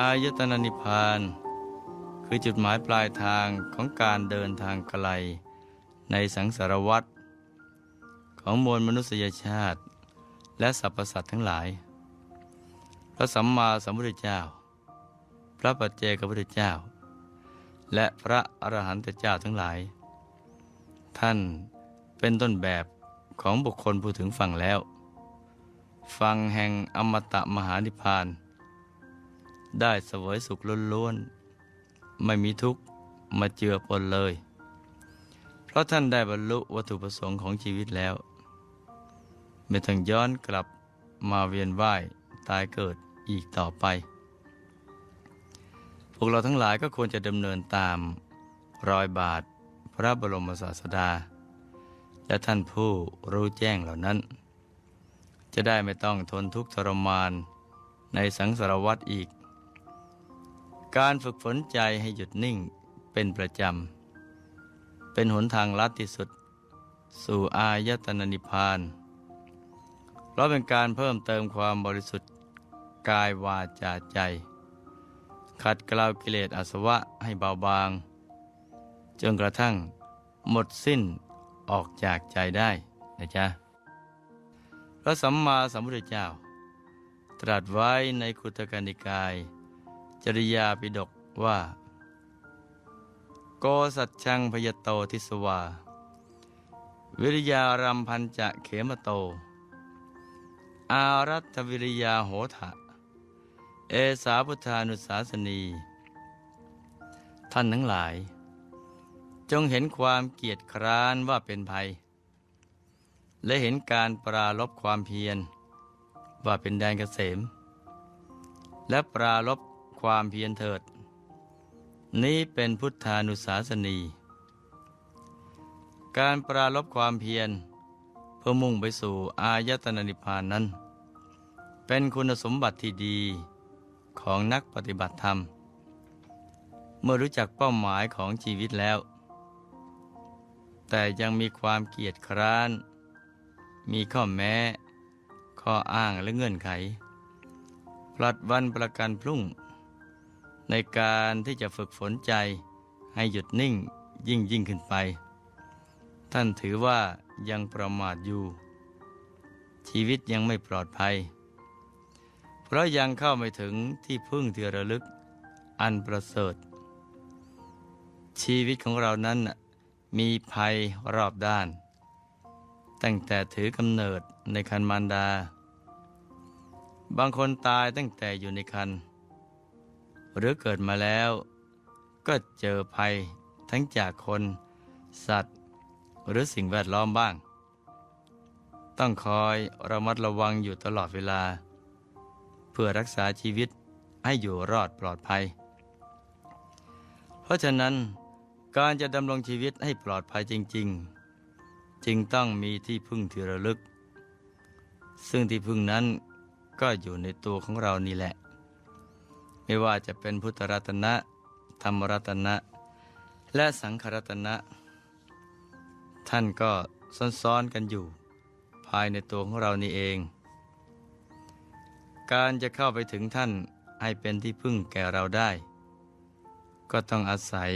อายตนะนิพพาน คือจุดหมายปลายทางของการเดินทางไกล ในสังสารวัฏของมวลมนุษยชาติ และสรรพสัตว์ทั้งหลาย พระสัมมาสัมพุทธเจ้า พระปัจเจกพุทธเจ้า และพระอรหันตเจ้าทั้งหลาย ท่านเป็นต้นแบบของบุคคลผู้ถึงฝั่งแล้ว ฝั่งแห่งอมตะมหานิพพาน ได้เสวยสุขล้วนๆไม่มีทุกข์มาเจือปนเลย เพราะท่านได้บรรลุวัตถุประสงค์ของชีวิตแล้ว ไม่ต้องย้อนกลับมาเวียนว่ายตายเกิดอีกต่อไป พวกเราทั้งหลายก็ควรจะดำเนินตามรอยบาทพระบรมศาสดา และท่านผู้รู้แจ้งเหล่านั้น จะได้ไม่ต้องทนทุกข์ทรมานในสังสารวัฏอีก การฝึกฝนใจให้หยุดนิ่งเป็นประจำ เป็นหนทางลัดที่สุด สู่อายตนะนิพพานเพราะเป็นการเพิ่มเติมความบริสุทธิ์กายวาจาใจ ขัดเกลากิเลสอาสวะให้เบาบาง จนกระทั่งหมดสิ้นออกจากใจได้นะจ๊ะพระสัมมาสัมพุทธเจ้า ตรัสไว้ในคุตกนิกาย จริยาปิฎกว่า โกสัจชังพยโตทิสวา วิริยารัมพันจะเขมโต อารัตวิริยาโหทะเอสาพุทธานุสาสนี ท่านทั้งหลาย จงเห็นความเกียจคร้านว่าเป็นภัย และเห็นการปราลบความเพียร ว่าเป็นแดนเกษม และปราลบ ความเพียรเถิด นี้เป็นพุทธานุสาสนี การปราลบความเพียร เพื่อมุ่งไปสู่อายตนะนิพพานนั้น เป็นคุณสมบัติที่ดีของนักปฏิบัติธรรม เมื่อรู้จักเป้าหมายของชีวิตแล้ว แต่ยังมีความเกียจคร้าน มีข้อแม้ ข้ออ้างและเงื่อนไข พลัดวันประกันพรุ่ง ในการที่จะฝึกฝนใจให้หยุดนิ่งยิ่งยิ่งขึ้นไป ท่านถือว่ายังประมาทอยู่ ชีวิตยังไม่ปลอดภัย เพราะยังเข้าไม่ถึงที่พึ่งที่ระลึกอันประเสริฐ ชีวิตของเรานั้นมีภัยรอบด้าน ตั้งแต่ถือกำเนิดในคันมารดา บางคนตายตั้งแต่อยู่ในคัน หรือเกิดมาแล้ว ก็เจอภัยทั้งจากคน สัตว์ หรือสิ่งแวดล้อมบ้าง ต้องคอยระมัดระวังอยู่ตลอดเวลา เพื่อรักษาชีวิตให้อยู่รอดปลอดภัย เพราะฉะนั้นการจะดำรงชีวิตให้ปลอดภัยจริง ๆ จึงต้องมีที่พึ่งที่ระลึก ซึ่งที่พึ่งนั้นก็อยู่ในตัวของเรานี่แหละ ไม่ว่าจะเป็นพุทธรัตนะ ธรรมรัตนะ และสังขรัตนะ ท่านก็ซ้อนๆกันอยู่ ภายในตัวของเรานี่เอง การจะเข้าไปถึงท่านให้เป็นที่พึ่งแก่เราได้ ก็ต้องอาศัย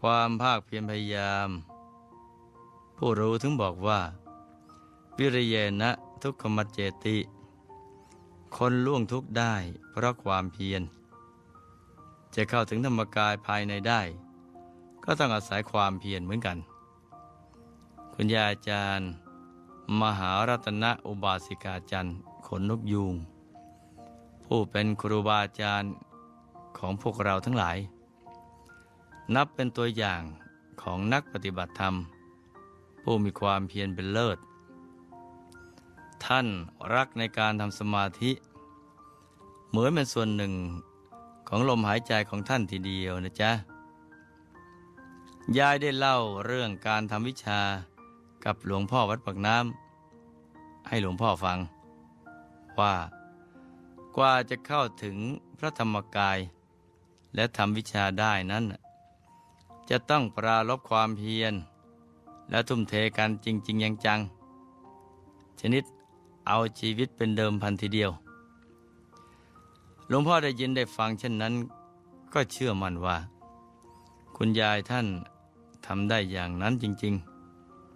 ความภาคเพียรพยายาม ผู้รู้ถึงบอกว่า วิริเยนะทุกขมัจเจติ คนล่วงทุกข์ได้เพราะความเพียร จะเข้าถึงธรรมกายภายในได้ ก็ต้องอาศัยความเพียรเหมือนกัน คุณยาอาจารย์ มหารัตนอุบาสิกาจันทร์ขนนกยูงผู้เป็นครูบาอาจารย์ของพวกเราทั้งหลาย นับเป็นตัวอย่างของนักปฏิบัติธรรม ผู้มีความเพียรเป็นเลิศ ท่านรักในการทำสมาธิ เหมือนเป็นส่วนหนึ่งของลมหายใจของท่านทีเดียวนะจ๊ะ ยายได้เล่าเรื่องการทำวิชากับหลวงพ่อวัดปากน้ำให้หลวงพ่อฟัง ว่ากว่าจะเข้าถึงพระธรรมกาย และทำวิชาได้นั้น จะต้องปราลบความเพียร และทุ่มเทกันจริง ๆ ยังจังชนิด เอาชีวิตเป็นเดิมพันทีเดียว หลวงพ่อได้ยินได้ฟังเช่นนั้น ก็เชื่อมั่นว่า คุณยายท่านทำได้อย่างนั้นจริง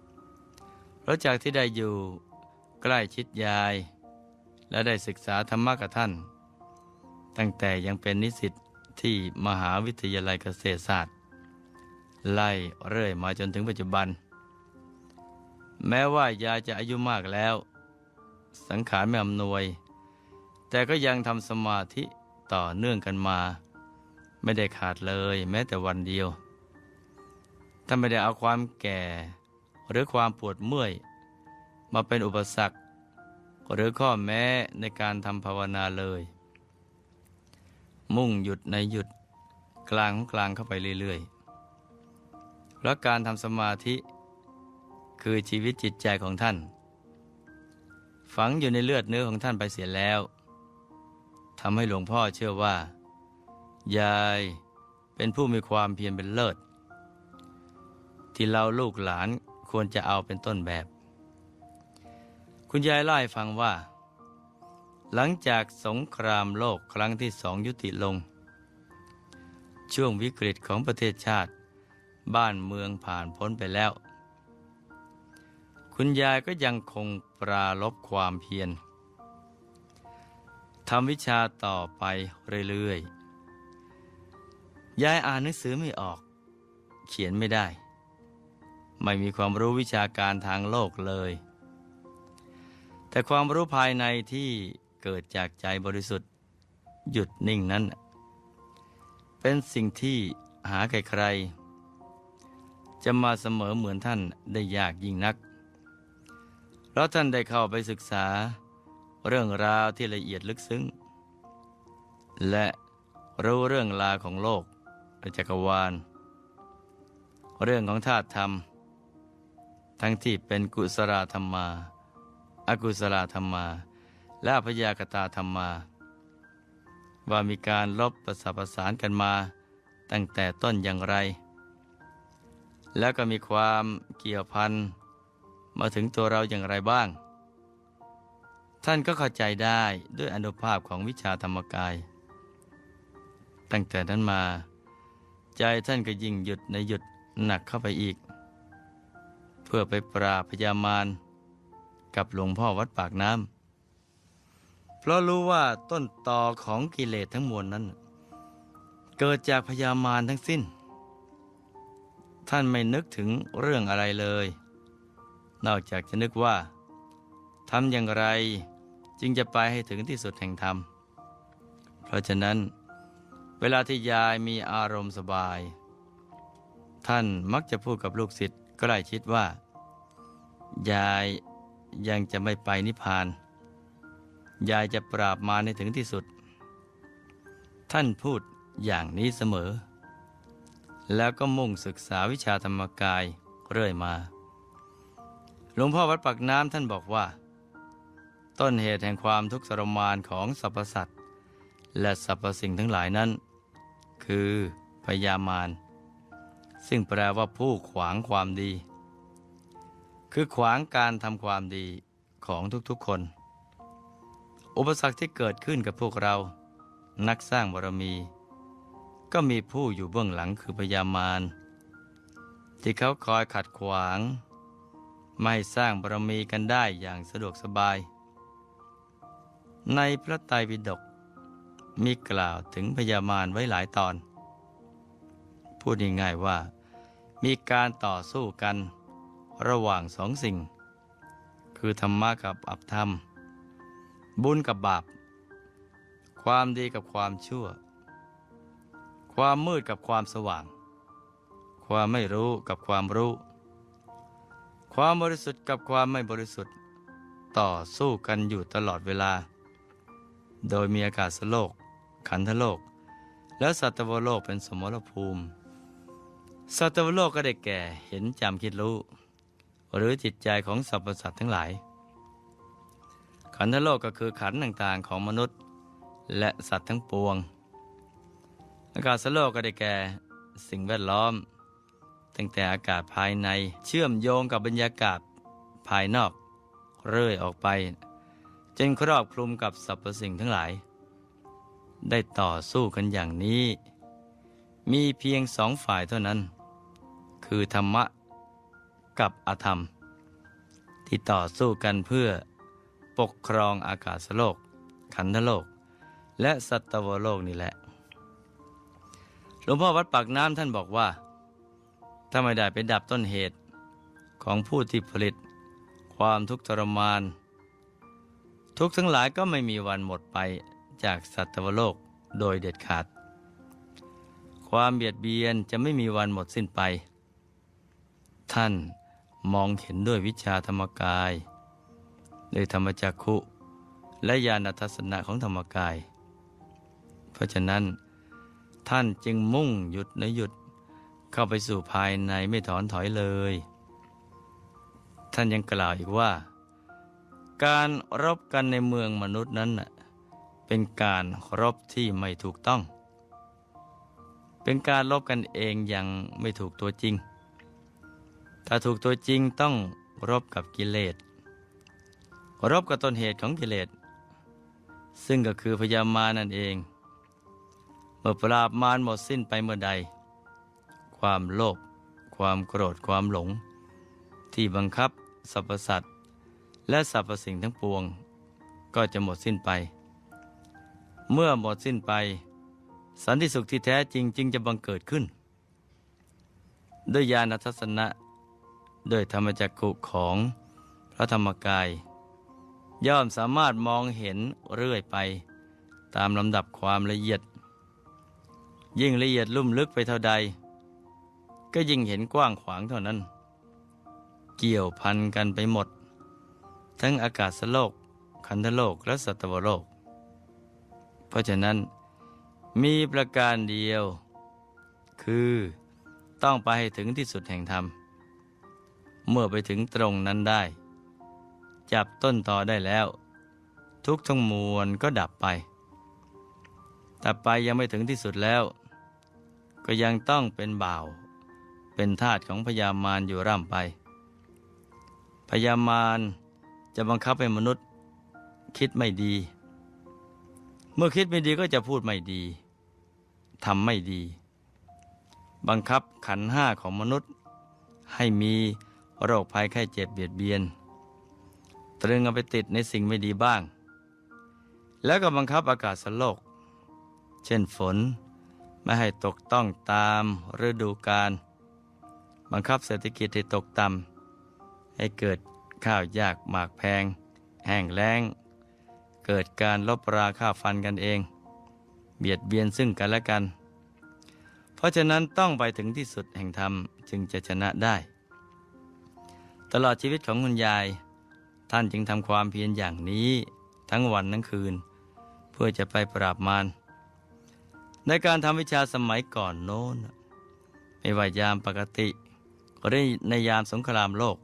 ๆเพราะจากที่ได้อยู่ใกล้ชิดยาย และได้ศึกษาธรรมะกับท่าน ตั้งแต่ยังเป็นนิสิตที่มหาวิทยาลัยเกษตรศาสตร์ ไล่เรื่อยมาจนถึงปัจจุบัน แม้ว่ายายจะอายุมากแล้ว สังขารไม่อำนวย แต่ก็ยังทำสมาธิต่อเนื่องกันมา ไม่ได้ขาดเลยแม้แต่วันเดียวถ้าไม่ได้เอาความแก่ หรือความปวดเมื่อย มาเป็นอุปสรรค หรือข้อแม้ในการทำภาวนาเลย มุ่งหยุดในหยุดกลางของกลางเข้าไปเรื่อยๆเพราะการทำสมาธิ คือชีวิตจิตใจของท่าน ฝังอยู่ในเลือดเนื้อของท่านไปเสียแล้วทำให้หลวงพ่อเชื่อว่า ยายเป็นผู้มีความเพียรเป็นเลิศ ที่เราลูกหลานควรจะเอาเป็นต้นแบบ คุณยายเล่าให้ฟังว่า หลังจากสงครามโลกครั้งที่สองยุติลง ช่วงวิกฤตของประเทศชาติ บ้านเมืองผ่านพ้นไปแล้ว คุณยายก็ยังคงปราลบความเพียรทำวิชาต่อไปเรื่อยๆ ยายอ่านหนังสือไม่ออก เขียนไม่ได้ ไม่มีความรู้วิชาการทางโลกเลย แต่ความรู้ภายในที่เกิดจากใจบริสุทธิ์ หยุดนิ่งนั้น เป็นสิ่งที่หาใครๆจะมาเสมอเหมือนท่านได้ยากยิ่งนัก ราะท่านได้เข้าไปศึกษา เรื่องราวที่ละเอียดลึกซึ้ง และรู้เรื่องราวของโลกและจักรวาล เรื่องของธาตุธรรม ทั้งที่เป็นกุศลธรรมา อกุศลธรรมา และพยากตาธรรมา ว่ามีการลบประสานประสานกันมา ตั้งแต่ต้นอย่างไร แล้วก็มีความเกี่ยวพัน มาถึงตัวเราอย่างไรบ้าง ท่านก็เข้าใจได้ด้วยอนุภาพของวิชาธรรมกาย ตั้งแต่นั้นมา ใจท่านก็ยิ่งหยุดในหยุดหนักเข้าไปอีก เพื่อไปปราพยามารกับหลวงพ่อวัดปากน้ำเพราะรู้ว่าต้นตอของกิเลสทั้งมวลนั้น เกิดจากพยามารทั้งสิ้น ท่านไม่นึกถึงเรื่องอะไรเลย นอกจากจะนึกว่าทำอย่างไรจึงจะไปให้ถึงที่สุดแห่งธรรม เพราะฉะนั้น เวลาที่ยายมีอารมณ์สบาย ท่านมักจะพูดกับลูกศิษย์ใกล้ชิดว่า ยายยังจะไม่ไปนิพพาน ยายจะปราบมารให้ถึงที่สุด ท่านพูดอย่างนี้เสมอ แล้วก็มุ่งศึกษาวิชาธรรมกายเรื่อยมา หลวงพ่อวัดปากน้ำท่านบอกว่า ต้นเหตุแห่งความทุกข์ทรมานของสรรพสัตว์และสรรพสิ่งทั้งหลายนั้น คือพยามารซึ่งแปลว่าผู้ขวางความดี คือขวางการทำความดีของทุกๆคน อุปสรรคที่เกิดขึ้นกับพวกเรา นักสร้างบารมี ก็มีผู้อยู่เบื้องหลังคือพยามารที่เขาคอยขัดขวาง ไม่สร้างบารมีกันได้อย่างสะดวกสบาย ในพระไตรปิฎกมีกล่าวถึงพยามารไว้หลายตอน พูดง่ายๆว่า มีการต่อสู้กันระหว่างสองสิ่ง คือธรรมะกับอัปธรรม บุญกับบาป ความดีกับความชั่ว ความมืดกับความสว่าง ความไม่รู้กับความรู้ ความบริสุทธิ์กับความไม่บริสุทธิ์ ต่อสู้กันอยู่ตลอดเวลา โดยมีอากาศโลก ขันธโลก และสัตวโลกเป็นสมรภูมิ สัตวโลกก็ได้แก่เห็นจำคิดรู้ หรือจิตใจของสรรพสัตว์ทั้งหลาย ขันธโลกก็คือขันธ์ต่างๆของมนุษย์ และสัตว์ทั้งปวง อากาศโลกก็ได้แก่สิ่งแวดล้อม ตั้งแต่อากาศภายในเชื่อมโยงกับบรรยากาศภายนอก เรื่อยออกไป จนครอบคลุมกับสรรพสิ่งทั้งหลาย ได้ต่อสู้กันอย่างนี้ มีเพียงสองฝ่ายเท่านั้น คือธรรมะกับอธรรม ที่ต่อสู้กันเพื่อปกครองอากาศโลก ขันธโลก และสัตวโลกนี่แหละหลวงพ่อวัดปากน้ำท่านบอกว่า ถ้าไม่ได้ไปดับต้นเหตุของผู้ที่ผลิต ความทุกข์ทรมาน ทุกทั้งหลายก็ไม่มีวันหมดไปจากสัตวโลกโดยเด็ดขาด ความเบียดเบียนจะไม่มีวันหมดสิ้นไป ท่านมองเห็นด้วยวิชาธรรมกายโดยธรรมจักขุและญาณทัศนะของธรรมกาย เพราะฉะนั้นท่านจึงมุ่งหยุดในหยุด เข้าไปสู่ภายในไม่ถอนถอยเลย ท่านยังกล่าวอีกว่า การรบกันในเมืองมนุษย์นั้นน่ะเป็นการรบที่ไม่ถูกต้อง เป็นการรบกันเองอย่างไม่ถูกตัวจริง ถ้าถูกตัวจริงต้องรบกับกิเลส รบกับต้นเหตุของกิเลส ซึ่งก็คือพยามานั่นเอง เมื่อปราบมารหมดสิ้นไปเมื่อใด ความโลภความโกรธความหลง ที่บังคับสรรพสัตว์และสรรพสิ่งทั้งปวง ก็จะหมดสิ้นไป เมื่อหมดสิ้นไป สันติสุขที่แท้จริงจึงจะบังเกิดขึ้น ด้วยญาณทัศนะด้วยธรรมจักขุของพระธรรมกาย ย่อมสามารถมองเห็นเรื่อยไป ตามลำดับความละเอียด ยิ่งละเอียดลุ่มลึกไปเท่าใด ก็ยิ่งเห็นกว้างขวางเท่านั้น เกี่ยวพันกันไปหมด ทั้งอากาศโลกขันธโลกและสัตวโลก เพราะฉะนั้นมีประการเดียว คือต้องไปให้ถึงที่สุดแห่งธรรม เมื่อไปถึงตรงนั้นได้ จับต้นตอได้แล้ว ทุกทั้งมวลก็ดับไป แต่ไปยังไม่ถึงที่สุดแล้ว ก็ยังต้องเป็นบ่าว เป็นทาสของพญามารอยู่ร่ำไป พญามารจะบังคับให้มนุษย์ คิดไม่ดี เมื่อคิดไม่ดีก็จะพูดไม่ดีทำไม่ดี บังคับขันห้าของมนุษย์ ให้มีโรคภัยไข้เจ็บเบียดเบียน ตรึงเอาไปติดในสิ่งไม่ดีบ้าง แล้วก็บังคับอากาศสโลก เช่นฝนไม่ให้ตกต้องตามฤดูกาล บังคับเศรษฐกิจให้ตกต่ำให้เกิดข้าวยากหมากแพง แห้งแล้ง เกิดการลบราค่าฟันกันเอง เบียดเบียนซึ่งกันและกัน เพราะฉะนั้นต้องไปถึงที่สุดแห่งธรรมจึงจะชนะได้ ตลอดชีวิตของคุณยาย ท่านจึงทำความเพียรอย่างนี้ทั้งวันทั้งคืน เพื่อจะไปปราบมารในการทำวิชาสมัยก่อนโน้น ไม่ว่ายามปกติ หรือในยามสงครามโลก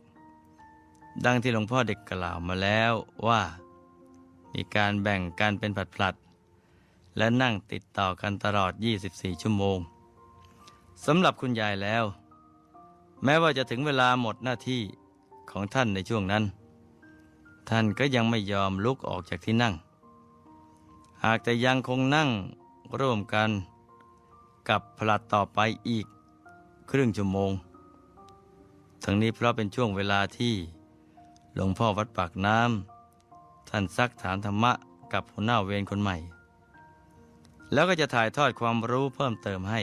ดังที่หลวงพ่อเด็กกล่าวมาแล้วว่า มีการแบ่งกันเป็นผลัด และนั่งติดต่อกันตลอด 24 ชั่วโมงสำหรับคุณยายแล้ว แม้ว่าจะถึงเวลาหมดหน้าที่ของท่านในช่วงนั้น ท่านก็ยังไม่ยอมลุกออกจากที่นั่ง หากแต่ยังคงนั่งร่วมกันกับผลัดต่อไปอีกครึ่งชั่วโมง ทั้งนี้เพราะเป็นช่วงเวลาที่หลวงพ่อวัดปากน้ำท่านซักถามธรรมะกับหัวหน้าเวรคนใหม่ แล้วก็จะถ่ายทอดความรู้เพิ่มเติมให้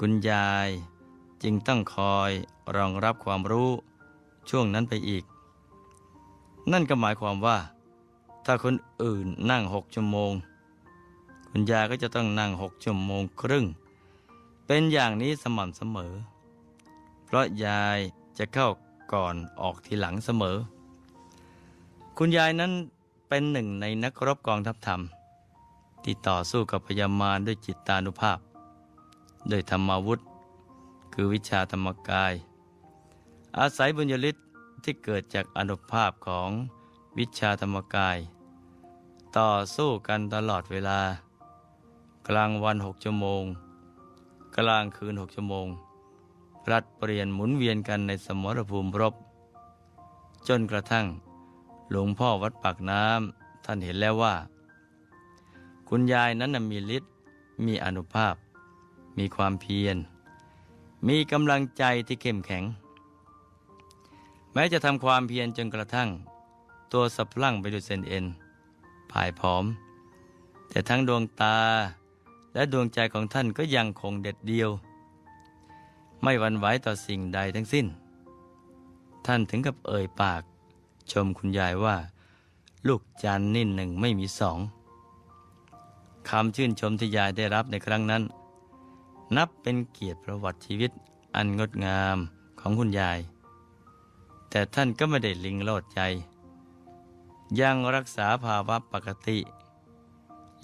คุณยายจึงต้องคอยรองรับความรู้ช่วงนั้นไปอีก นั่นก็หมายความว่า ถ้าคนอื่นนั่งหกชั่วโมง คุณยายก็จะต้องนั่งหกชั่วโมงครึ่ง เป็นอย่างนี้สม่ำเสมอ ราะยายจะเข้าก่อนออกทีหลังเสมอ คุณยายนั้นเป็นหนึ่งในนักรบกองทัพธรรม ที่ต่อสู้กับพยามารด้วยจิตตานุภาพ โดยธรรมาวุธ คือวิชาธรรมกาย อาศัยบุญญฤทธิ์ที่เกิดจากอนุภาพของวิชาธรรมกาย ต่อสู้กันตลอดเวลา กลางวันหกชั่วโมง กลางคืนหกชั่วโมง พลัดเปลี่ยนหมุนเวียนกันในสมรภูมิรบ จนกระทั่ง หลวงพ่อวัดปากน้ำท่านเห็นแล้วว่า คุณยายนั้นมีฤทธิ์มีอนุภาพ มีความเพียร มีกำลังใจที่เข้มแข็ง แม้จะทำความเพียรจนกระทั่ง ตัวสับพลั่งไปด้วยเส้นเอ็นผายผอม แต่ทั้งดวงตาและดวงใจของท่านก็ยังคงเด็ดเดียว ไม่หวั่นไหวต่อสิ่งใดทั้งสิ้น ท่านถึงกับเอ่ยปาก ชมคุณยายว่า ลูกจันนิ่นหนึ่งไม่มีสองคำชื่นชมที่ยายได้รับในครั้งนั้น นับเป็นเกียรติประวัติชีวิตอันงดงามของคุณยาย แต่ท่านก็ไม่ได้ลิงโลดใจ ยังรักษาภาวะปกติ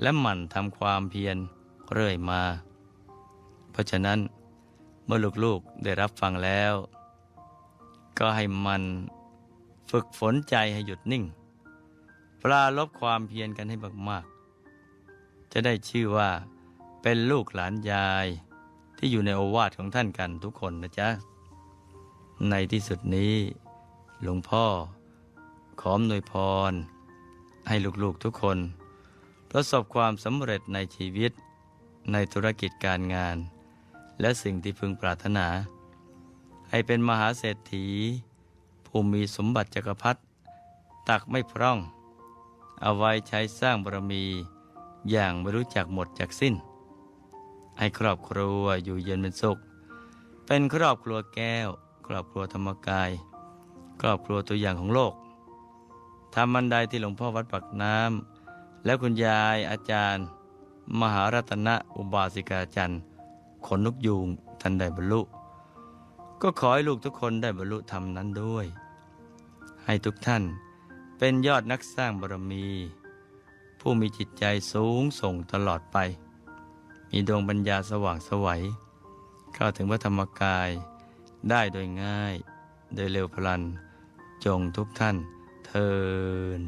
และหมั่นทำความเพียรเรื่อยมา เพราะฉะนั้น เมื่อลูกๆได้รับฟังแล้ว ก็ให้มันฝึกฝนใจให้หยุดนิ่ง ปลาลบความเพียรกันให้มากๆ จะได้ชื่อว่าเป็นลูกหลานยายที่อยู่ในโอวาทของท่านกันทุกคนนะจ๊ะ ในที่สุดนี้ หลวงพ่อ ขออำนวยพร ให้ลูกๆทุกคน ประสบความสำเร็จในชีวิต ในธุรกิจการงาน และสิ่งที่พึงปรารถนา ให้เป็นมหาเศรษฐี ผู้มีสมบัติจักรพรรดิตักไม่พร่อง เอาไว้ใช้สร้างบารมี อย่างไม่รู้จักหมดจากสิ้น ให้ครอบครัวอยู่เย็นเป็นสุข เป็นครอบครัวแก้ว ครอบครัวธรรมกาย ครอบครัวตัวอย่างของโลกทำมันใดที่หลวงพ่อวัดปักน้ำและคุณยายอาจารย์ มหารัตนะอุบาสิกาจันทร์ ขนนกยูงท่านได้บรรลุ ก็ขอให้ลูกทุกคนได้บรรลุธรรมนั้นด้วย ให้ทุกท่านเป็นยอดนักสร้างบารมี ผู้มีจิตใจสูงส่งตลอดไป มีดวงปัญญาสว่างสวัยเข้าถึงพระธรรมกายได้โดยง่าย โดยเร็วพลัน จงทุกท่านเทิน